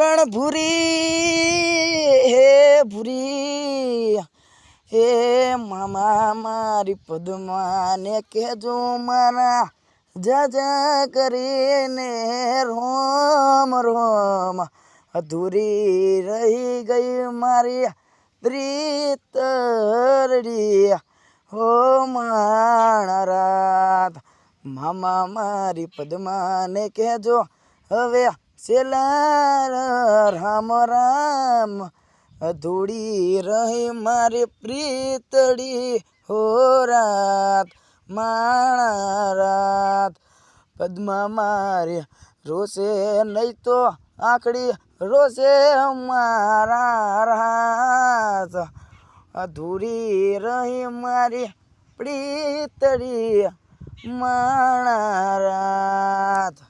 પણ ભૂરી, હે ભૂરી, હે મામા મારી પદ્માને કહેજો મારા જા જા કરીને રોમ રોમ. અધૂરી રહી ગઈ મારી પ્રીતરડી. હો માણરાત મામા મારી પદ્માને કહેજો. હવે સેલા રામ રામ. અધૂડી રહી મારી પ્રીતડી હો રાત, માણા રાત. પદ્મા મારી રોશે નહીં તો આંકડી રોશે મારા રાત. અધૂરી રહી મારી પ્રીતડી માણા રાત.